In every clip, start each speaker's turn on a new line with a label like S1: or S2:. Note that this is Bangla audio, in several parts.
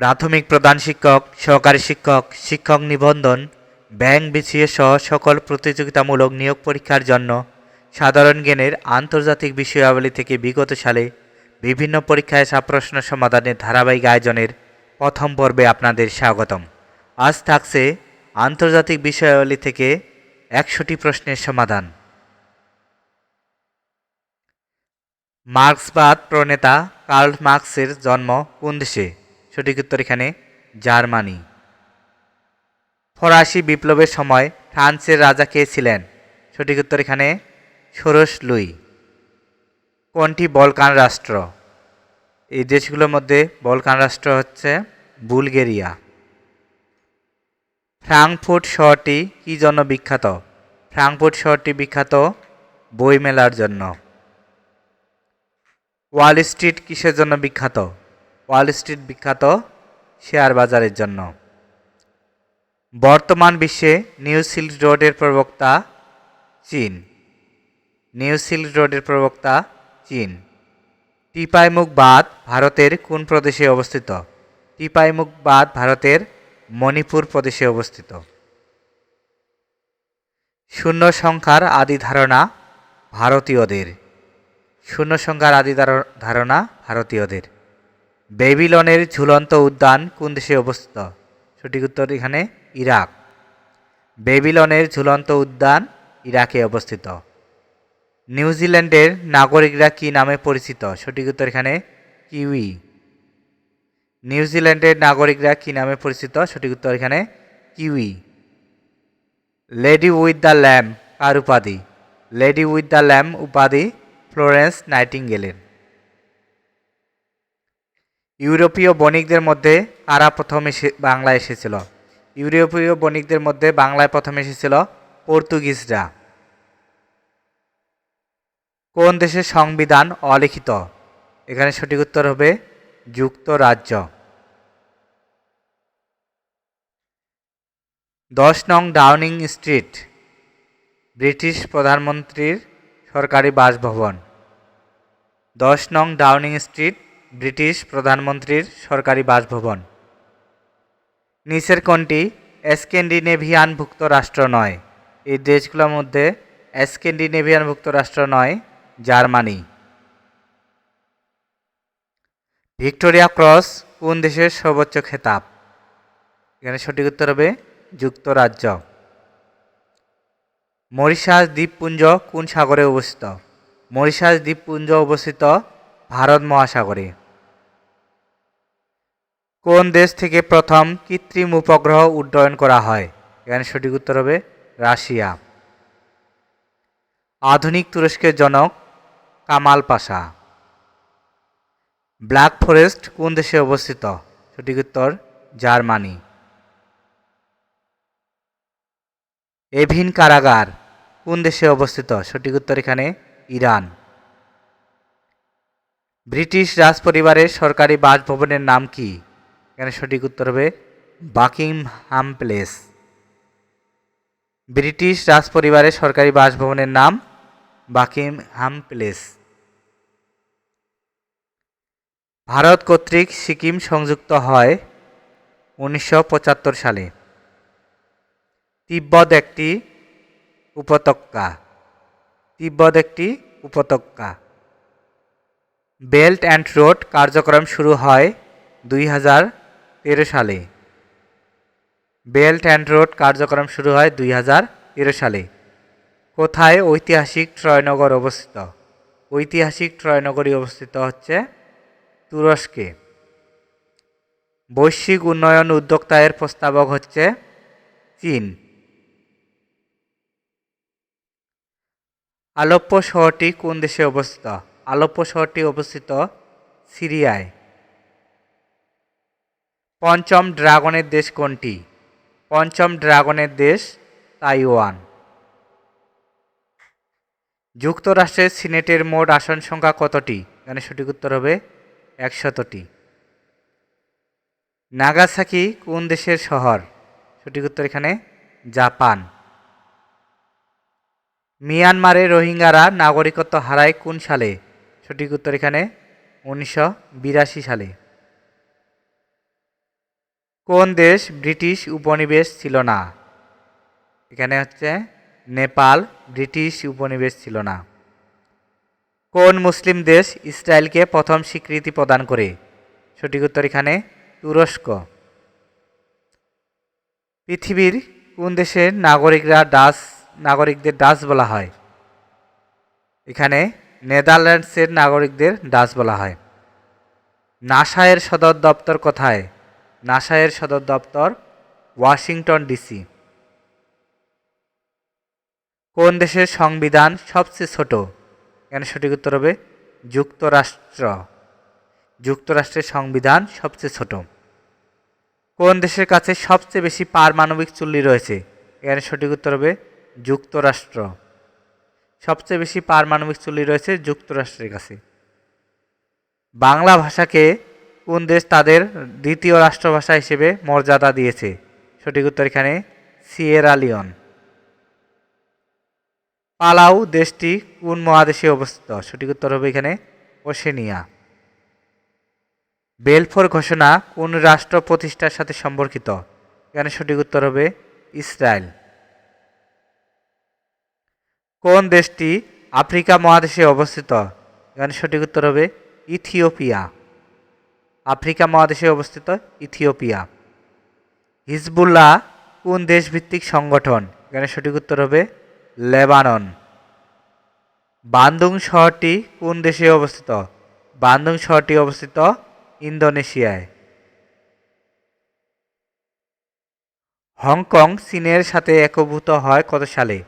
S1: প্রাথমিক প্রধান শিক্ষক, সহকারী শিক্ষক শিক্ষক নিবন্ধন, ব্যাংক বিছিয়ে সহ সকল প্রতিযোগিতামূলক নিয়োগ পরীক্ষার জন্য সাধারণ জ্ঞানের আন্তর্জাতিক বিষয়াবলী থেকে বিগত সালে বিভিন্ন পরীক্ষায় প্রশ্ন সমাধানের ধারাবাহিক আয়োজনের প্রথম পর্বে আপনাদের স্বাগতম। আজ থাকছে আন্তর্জাতিক বিষয়াবলী থেকে একশোটি প্রশ্নের সমাধান। মার্ক্সবাদ প্রণেতা কার্ল মার্কসের জন্ম কোন দেশে? সঠিক উত্তর এখানে জার্মানি। ফরাসি বিপ্লবের সময় ফ্রান্সের রাজা কে ছিলেন? সঠিক উত্তর এখানে ষোড়শ লুই। কোনটি বলকান রাষ্ট্র? এই দেশগুলোর মধ্যে বলকান রাষ্ট্র হচ্ছে বুলগেরিয়া। ফ্রাঙ্কফুর্ট শহরটি কী জন্য বিখ্যাত? ফ্রাঙ্কফুর্ট শহরটি বিখ্যাত বইমেলার জন্য। ওয়াল স্ট্রিট কিসের জন্য বিখ্যাত? ওয়াল স্ট্রিট বিখ্যাত শেয়ার বাজারের জন্য। বর্তমান বিশ্বে নিউ সিল্ক রোডের প্রবক্তা চীন। নিউ সিল্ক রোডের প্রবক্তা চীন। টিপাইমুখ বাঁধ ভারতের কোন প্রদেশে অবস্থিত? টিপাইমুখ বাঁধ ভারতের মণিপুর প্রদেশে অবস্থিত। শূন্য সংখ্যার আদি ধারণা ভারতীয়দের। শূন্য সংখ্যার আদি ধার- ধারণা ভারতীয়দের। বেবিলনের ঝুলন্ত উদ্যান কোন দেশে অবস্থিত? সঠিক উত্তর এখানে ইরাক। বেবিলনের ঝুলন্ত উদ্যান ইরাকে অবস্থিত। নিউজিল্যান্ডের নাগরিকরা কি নামে পরিচিত? সঠিক উত্তর এখানে কিউই। নিউজিল্যান্ডের নাগরিকরা কি নামে পরিচিত? সঠিক উত্তর এখানে kiwi. Lady with the lamp, কার উপাধি? লেডি উইথ দ্য ল্যাম্প উপাধি ফ্লোরেন্স নাইটিঙ্গেলের। ইউরোপীয় বণিকদের মধ্যে কারা প্রথম এসে, বাংলায় এসেছিল। ইউরোপীয় বণিকদের মধ্যে বাংলায় প্রথম এসেছিল পর্তুগিজরা। কোন দেশের সংবিধান অলিখিত? এখানে সঠিক উত্তর হবে যুক্তরাজ্য। দশ নং ডাউনিং স্ট্রিট, ব্রিটিশ প্রধানমন্ত্রীর সরকারি বাসভবন। দশ নং ডাউনিং স্ট্রিট ব্রিটিশ প্রধানমন্ত্রীর সরকারি বাসভবন। নিচের কোনটি স্ক্যান্ডিনেভিয়ানভুক্ত রাষ্ট্র নয়। এই দেশগুলোর মধ্যে স্ক্যান্ডিনেভিয়ানভুক্ত রাষ্ট্র নয়, জার্মানি। ভিক্টোরিয়া ক্রস কোন দেশের সর্বোচ্চ খেতাব? এখানে সঠিক উত্তর হবে যুক্তরাজ্য। মরিশাস দ্বীপপুঞ্জ কোন সাগরে অবস্থিত? মরিশাস দ্বীপপুঞ্জ অবস্থিত ভারত মহাসাগরে। কোন দেশ থেকে প্রথম কৃত্রিম উপগ্রহ উড্ডয়ন করা হয়? এখানে সঠিক উত্তর হবে রাশিয়া। আধুনিক তুরস্কের জনক কামাল পাশা। ব্ল্যাক ফরেস্ট কোন দেশে অবস্থিত? সঠিক উত্তর জার্মানি। এভিন কারাগার কোন দেশে অবস্থিত? সঠিক উত্তর এখানে ইরান। ব্রিটিশ রাজপরিবারের সরকারি বাসভবনের নাম কি? এখানে সঠিক উত্তর হবে বাকিংহাম প্লেস। ব্রিটিশ রাজপরিবারের সরকারি বাসভবনের নাম বাকিংহাম প্লেস। ভারত কর্তৃক সিকিম সংযুক্ত হয় উনিশশো পঁচাত্তর সালে। তিব্বত একটি উপত্যকা। তিব্বত একটি উপত্যকা। বেল্ট অ্যান্ড রোড কার্যক্রম শুরু হয় দুই হাজার তেরো সালে। বেল্ট অ্যান্ড রোড কার্যক্রম শুরু হয় দুই হাজার তেরো সালে। কোথায় ঐতিহাসিক ট্রয়নগর অবস্থিত? ঐতিহাসিক ট্রয়নগরী অবস্থিত হচ্ছে তুরস্কে। বৈশ্বিক উন্নয়ন উদ্যোক্তায়ের প্রস্তাবক হচ্ছে চীন। আলোপ্য শহরটি কোন দেশে অবস্থিত? আলোপ্য শহরটি অবস্থিত সিরিয়ায়। পঞ্চম ড্রাগনের দেশ কোনটি? পঞ্চম ড্রাগনের দেশ তাইওয়ান। যুক্তরাষ্ট্রের সিনেটের মোট আসন সংখ্যা কতটি? এখানে সঠিক উত্তর হবে একশতটি। নাগাসাকি কোন দেশের শহর? সঠিক উত্তর এখানে জাপান। মিয়ানমারে রোহিঙ্গারা নাগরিকত্ব হারায় কোন সালে? সঠিক উত্তর এখানে উনিশশো বিরাশি সালে। কোন দেশ ব্রিটিশ উপনিবেশ ছিল না? এখানে হচ্ছে নেপাল ব্রিটিশ উপনিবেশ ছিল না। কোন মুসলিম দেশ ইসরায়েলকে প্রথম স্বীকৃতি প্রদান করে? সঠিক উত্তর এখানে তুরস্ক। পৃথিবীর কোন দেশের নাগরিকরা ডাচ, নাগরিকদের ডাচ বলা হয়? এখানে নেদারল্যান্ডসের নাগরিকদের ডাচ বলা হয়। নাসায়ের সদর দপ্তর কোথায়? নাসায়ের সদর দপ্তর ওয়াশিংটন ডিসি। কোন দেশের সংবিধান সবচেয়ে ছোট? এখানে সঠিক উত্তর হবে যুক্তরাষ্ট্র। যুক্তরাষ্ট্রের সংবিধান সবচেয়ে ছোট। কোন দেশের কাছে সবচেয়ে বেশি পারমাণবিক চুল্লি রয়েছে? এখানে সঠিক উত্তর হবে যুক্তরাষ্ট্র। সবচেয়ে বেশি পারমাণবিক চুল্লি রয়েছে যুক্তরাষ্ট্রের কাছে। বাংলা ভাষাকে কোন দেশ তাদের দ্বিতীয় রাষ্ট্রভাষা হিসেবে মর্যাদা দিয়েছে? সঠিক উত্তর এখানে সিয়েরা লিওন। পালাউ দেশটি কোন মহাদেশে অবস্থিত? সঠিক উত্তর হবে এখানে ওশেনিয়া। বেলফোর ঘোষণা কোন রাষ্ট্র প্রতিষ্ঠার সাথে সম্পর্কিত? এখানে সঠিক উত্তর হবে ইসরায়েল। কোন দেশটি আফ্রিকা মহাদেশে অবস্থিত? এখানে সঠিক উত্তর হবে ইথিওপিয়া। আফ্রিকা মহাদেশে অবস্থিত ইথিওপিয়া। হিজবুল্লাহ কোন দেশভিত্তিক সংগঠন? এখানে সঠিক উত্তর হবে লেবানন। বান্দুং শহরটি কোন দেশে অবস্থিত? বান্দুং শহরটি অবস্থিত ইন্দোনেশিয়ায়। হংকং চীনের সাথে একভূত হয় কত সালে?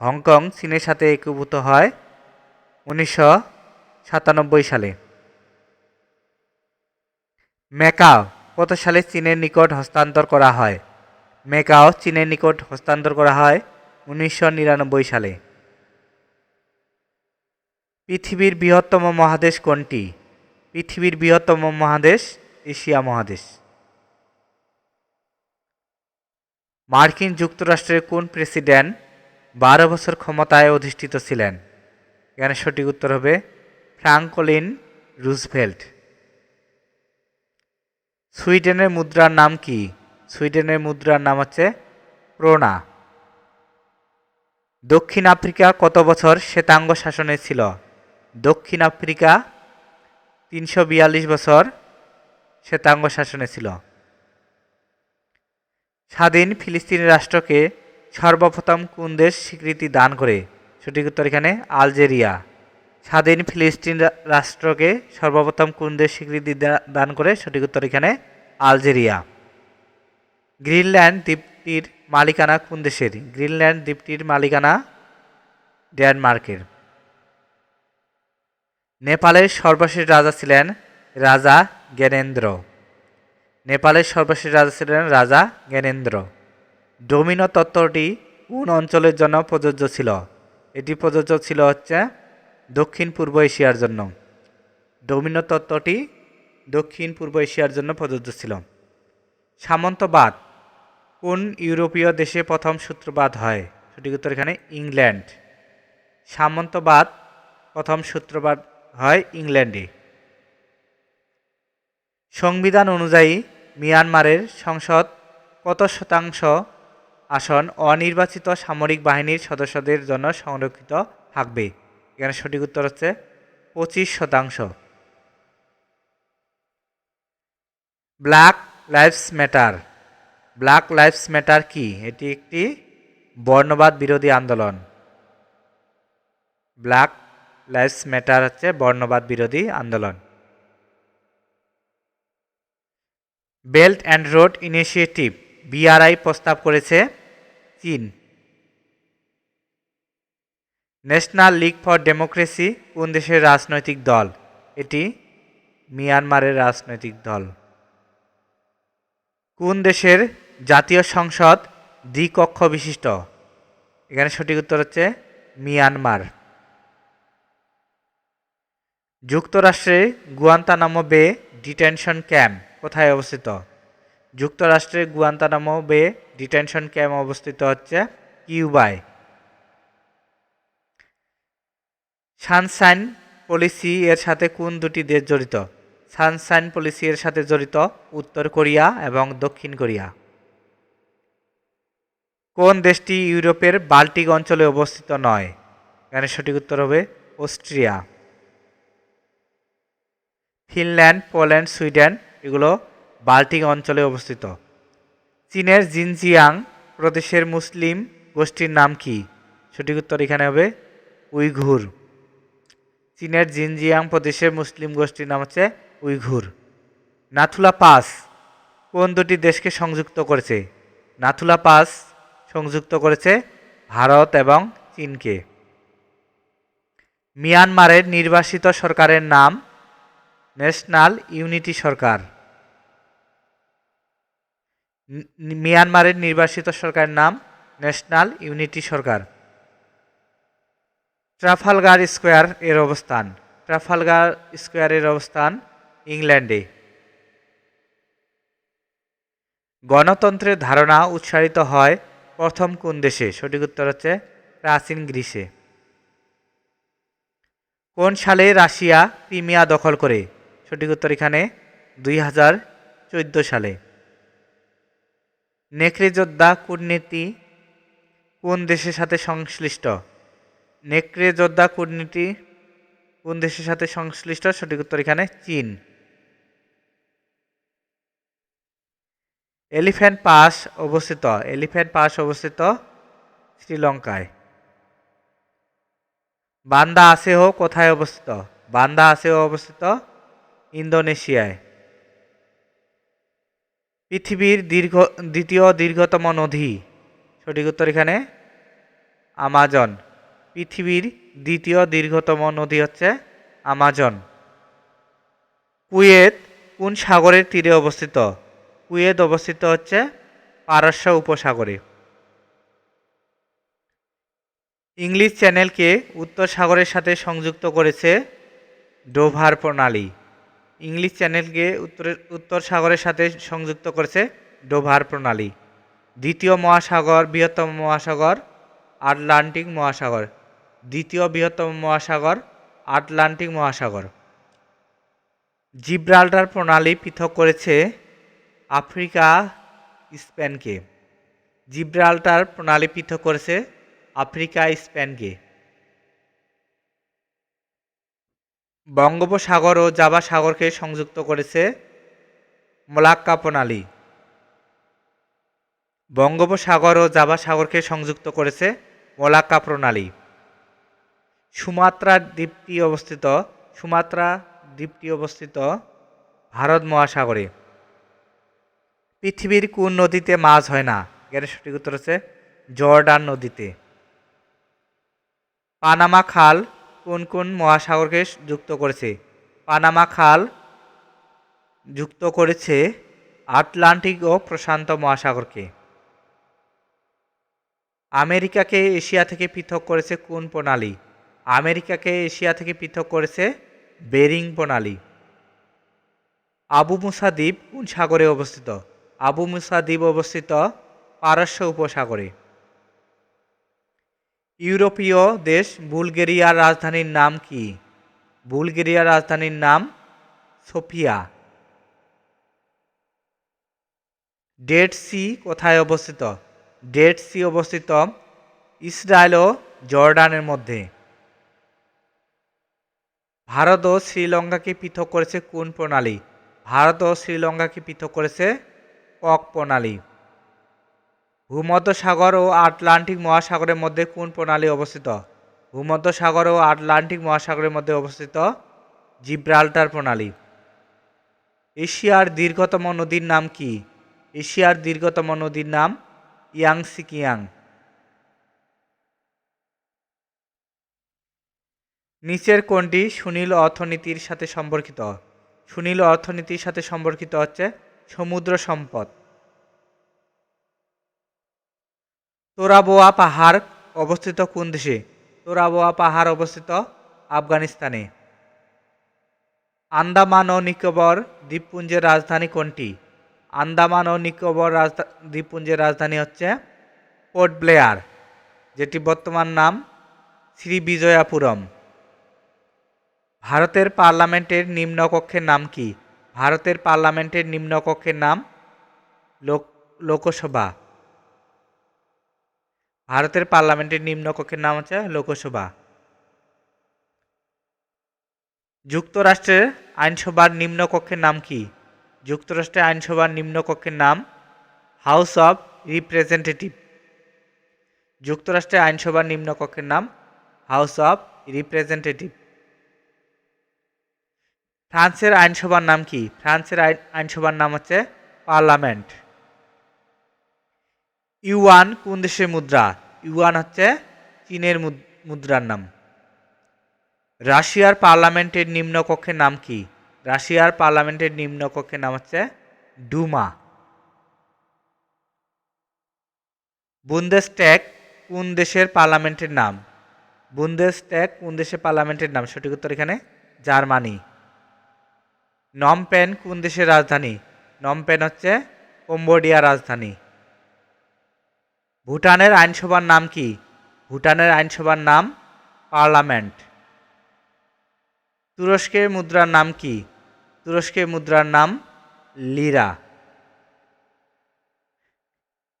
S1: হংকং চীনের সাথে একীভূত হয় উনিশশো সাতানব্বই সালে। ম্যাকাও কত সালে চীনের নিকট হস্তান্তর করা হয়। ম্যাকাও চীনের নিকট হস্তান্তর করা হয় উনিশশো নিরানব্বই সালে। পৃথিবীর বৃহত্তম মহাদেশ কোনটি? পৃথিবীর বৃহত্তম মহাদেশ এশিয়া মহাদেশ। মার্কিন যুক্তরাষ্ট্রের কোন প্রেসিডেন্ট বারো বছর ক্ষমতায় অধিষ্ঠিত ছিলেন? এখানে সঠিক উত্তর হবে ফ্রাঙ্কলিন রুজভেল্ট। সুইডেনের মুদ্রার নাম কি? সুইডেনের মুদ্রার নাম হচ্ছে প্রোনা দক্ষিণ আফ্রিকা কত বছর শ্বেতাঙ্গ শাসনে ছিল? দক্ষিণ আফ্রিকা তিনশো বিয়াল্লিশ বছর শ্বেতাঙ্গ শাসনে ছিল। স্বাধীন ফিলিস্তিনি রাষ্ট্রকে সর্বপ্রথম কোন দেশ স্বীকৃতি দান করে? সঠিক উত্তর এখানে আলজেরিয়া। স্বাধীন ফিলিস্তিন রাষ্ট্রকে সর্বপ্রথম কোন দেশ স্বীকৃতি দান করে? সঠিক উত্তর এখানে আলজেরিয়া। গ্রিনল্যান্ড দ্বীপটির মালিকানা কোন দেশের? গ্রিনল্যান্ড দ্বীপটির মালিকানা ডেনমার্কের। নেপালের সর্বশেষ রাজা ছিলেন রাজা জ্ঞানেন্দ্র। নেপালের সর্বশেষ রাজা ছিলেন রাজা জ্ঞানেন্দ্র। ডোমিনো তত্ত্বটি কোন অঞ্চলের জন্য প্রযোজ্য ছিল? এটি প্রযোজ্য ছিল হচ্ছে দক্ষিণ পূর্ব এশিয়ার জন্য। ডোমিনো তত্ত্বটি দক্ষিণ পূর্ব এশিয়ার জন্য প্রযোজ্য ছিল। সামন্তবাদ। কোন ইউরোপীয় দেশে প্রথম সূত্রপাত হয়? সঠিক উত্তর এখানে ইংল্যান্ড। সামন্তবাদ। প্রথম সূত্রপাত হয় ইংল্যান্ডে। সংবিধান অনুযায়ী মিয়ানমারের সংসদ কত শতাংশ আসন অনির্বাচিত সামরিক বাহিনীর সদস্যদের জন্য সংরক্ষিত থাকবে? এখানে সঠিক উত্তর হচ্ছে পঁচিশ শতাংশ। Black lives matter black lives matter কি? এটি একটি বর্ণবাদ বিরোধী আন্দোলন। ব্ল্যাক লাইফস ম্যাটার হচ্ছে বর্ণবাদ বিরোধী আন্দোলন। Belt and road initiative BRI প্রস্তাব করেছে চীন। ন্যাশনাল লিগ ফর ডেমোক্রেসি কোন দেশের রাজনৈতিক দল? এটি মিয়ানমারের রাজনৈতিক দল। কোন দেশের জাতীয় সংসদ দ্বিকক্ষ বিশিষ্ট? এখানে সঠিক উত্তর হচ্ছে মিয়ানমার। যুক্তরাষ্ট্রে গুয়ান্তানামো বে ডিটেনশন ক্যাম্প কোথায় অবস্থিত? যুক্তরাষ্ট্রের গুয়ান্তানামো বে ডিটেনশন ক্যাম্প অবস্থিত হচ্ছে কিউবায়। সানসাইন পলিসি এর সাথে কোন দুটি দেশ জড়িত? সানশাইন পলিসি এর সাথে জড়িত উত্তর কোরিয়া এবং দক্ষিণ কোরিয়া। কোন দেশটি ইউরোপের বাল্টিক অঞ্চলে অবস্থিত নয়? এখানে সঠিক উত্তর হবে অস্ট্রিয়া। ফিনল্যান্ড, পোল্যান্ড, সুইডেন এগুলো বাল্টিক অঞ্চলে অবস্থিত। চীনের জিনজিয়াং প্রদেশের মুসলিম গোষ্ঠীর নাম কি? সঠিক উত্তর এখানে হবে উইঘুর। চীনের জিনজিয়াং প্রদেশের মুসলিম গোষ্ঠীর নাম হচ্ছে উইঘুর। নাথুলা পাস কোন দুটি দেশকে সংযুক্ত করেছে? নাথুলা পাস সংযুক্ত করেছে ভারত এবং চীনকে। মিয়ানমারের নির্বাসিত সরকারের নাম ন্যাশনাল ইউনিটি সরকার। মিয়ানমারের নির্বাসিত সরকারের নাম ন্যাশনাল ইউনিটি সরকার। ট্রাফালগার স্কোয়ার এর অবস্থান। ট্রাফালগার স্কোয়ারের অবস্থান ইংল্যান্ডে। গণতন্ত্রের ধারণা উৎসারিত হয় প্রথম কোন দেশে? সঠিক উত্তর হচ্ছে প্রাচীন গ্রিসে। কোন সালে রাশিয়া ক্রিমিয়া দখল করে? সঠিক উত্তর এখানে দুই হাজার চোদ্দ সালে। নেকড়ে যোদ্ধা কূটনীতি কোন দেশের সাথে সংশ্লিষ্ট? নেকড়ে যোদ্ধা কূটনীতি কোন দেশের সাথে সংশ্লিষ্ট? সঠিক উত্তর এখানে চীন। এলিফ্যান্ট পাস অবস্থিত, এলিফ্যান্ট পাস অবস্থিত শ্রীলঙ্কায়। বান্দা আসেহ কোথায় অবস্থিত? বান্দা আসেহ অবস্থিত ইন্দোনেশিয়ায়। পৃথিবীর দীর্ঘ, দ্বিতীয় দীর্ঘতম নদী, সঠিক উত্তর এখানে আমাজন। পৃথিবীর দ্বিতীয় দীর্ঘতম নদী হচ্ছে আমাজন। কুয়েত কোন সাগরের তীরে অবস্থিত? কুয়েত অবস্থিত হচ্ছে পারস্য উপসাগরে। ইংলিশ চ্যানেলকে উত্তর সাগরের সাথে সংযুক্ত করেছে ডোভার প্রণালী। ইংলিশ চ্যানেলকে উত্তরের উত্তর সাগরের সাথে সংযুক্ত করেছে ডোভার প্রণালী। দ্বিতীয় মহাসাগর, বৃহত্তম মহাসাগর, আটলান্টিক মহাসাগর। দ্বিতীয় বৃহত্তম মহাসাগর, আটলান্টিক মহাসাগর। জিব্রাল্টার প্রণালী পৃথক করেছে আফ্রিকা, স্পেনকে। জিব্রাল্টার প্রণালী পৃথক করেছে আফ্রিকা, স্পেনকে। বঙ্গোপসাগর ও জাভা সাগরকে সংযুক্ত করেছে মোলাক্কা প্রণালী। বঙ্গোপসাগর ও জাভা সাগরকে সংযুক্ত করেছে মোলাক্কা প্রণালী। সুমাত্রা দ্বীপটি অবস্থিত, সুমাত্রা দ্বীপটি অবস্থিত ভারত মহাসাগরে। পৃথিবীর কোন নদীতে মাছ হয় না? এর সঠিক উত্তর হচ্ছে জর্ডান নদীতে। পানামা খাল কোন কোন মহাসাগরকে যুক্ত করেছে? পানামা খাল যুক্ত করেছে আটলান্টিক ও প্রশান্ত মহাসাগরকে। আমেরিকাকে এশিয়া থেকে পৃথক করেছে কোন প্রণালী? আমেরিকাকে এশিয়া থেকে পৃথক করেছে বেরিং প্রণালী। আবু মুসা দ্বীপ কোন সাগরে অবস্থিত? আবু মুসা দ্বীপ অবস্থিত পারস্য উপসাগরে। ইউরোপীয় দেশ বুলগেরিয়ার রাজধানীর নাম কি? বুলগেরিয়ার রাজধানীর নাম সোফিয়া। ডেড সি কোথায় অবস্থিত? ডেড সি অবস্থিত ইসরায়েল ও জর্ডানের মধ্যে। ভারত ও শ্রীলঙ্কাকে পৃথক করেছে কোন প্রণালী? ভারত ও শ্রীলঙ্কাকে পৃথক করেছে কক প্রণালী। ভূমধ্যসাগর ও আটলান্টিক মহাসাগরের মধ্যে কোন প্রণালী অবস্থিত? ভূমধ্যসাগর ও আটলান্টিক মহাসাগরের মধ্যে অবস্থিত জিব্রাল্টার প্রণালী। এশিয়ার দীর্ঘতম নদীর নাম কি? এশিয়ার দীর্ঘতম নদীর নাম ইয়াংসিকিয়াং। নিচের কোনটি সুনীল অর্থনীতির সাথে সম্পর্কিত। সুনীল অর্থনীতির সাথে সম্পর্কিত হচ্ছে সমুদ্র সম্পদ। তোরাবোয়া পাহাড় অবস্থিত কোন দেশে? তোরাবোয়া পাহাড় অবস্থিত আফগানিস্তানে। আন্দামান ও নিকোবর দ্বীপপুঞ্জের রাজধানী কোনটি? আন্দামান ও নিকোবর দ্বীপপুঞ্জের রাজধানী হচ্ছে পোর্ট ব্লেয়ার, যেটি বর্তমান নাম শ্রী বিজয়াপুরম ভারতের পার্লামেন্টের নিম্নকক্ষের নাম কি? ভারতের পার্লামেন্টের নিম্নকক্ষের নাম লোক, লোকসভা। ভারতের পার্লামেন্টের নিম্নকক্ষের নাম হচ্ছে লোকসভা। যুক্তরাষ্ট্রের আইনসভার নিম্নকক্ষের নাম কি? যুক্তরাষ্ট্রের আইনসভার নিম্নকক্ষের নাম হাউস অব রিপ্রেজেন্টেটিভ। যুক্তরাষ্ট্রের আইনসভার নিম্নকক্ষের নাম হাউস অব রিপ্রেজেন্টেটিভ। ফ্রান্সের আইনসভার নাম কি? ফ্রান্সের আইন, আইনসভার নাম হচ্ছে পার্লামেন্ট। ইউয়ান কোন দেশের মুদ্রা? ইউয়ান হচ্ছে চীনের মুদ্রার নাম। রাশিয়ার পার্লামেন্টের নিম্নকক্ষের নাম কি? রাশিয়ার পার্লামেন্টের নিম্নকক্ষের নাম হচ্ছে ডুমা। বুন্দেসট্যাগ কোন দেশের পার্লামেন্টের নাম? বুন্দেসট্যাগ কোন দেশের পার্লামেন্টের নাম? সঠিক উত্তর এখানে জার্মানি। নমপেন কোন দেশের রাজধানী? নমপেন হচ্ছে কম্বোডিয়া রাজধানী। ভুটানের আইনসভার নাম কি? ভুটানের আইনসভার নাম পার্লামেন্ট। তুরস্কের মুদ্রার নাম কি? তুরস্কের মুদ্রার নাম লিরা।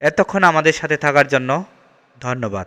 S1: এতক্ষণ আমাদের সাথে থাকার জন্য ধন্যবাদ।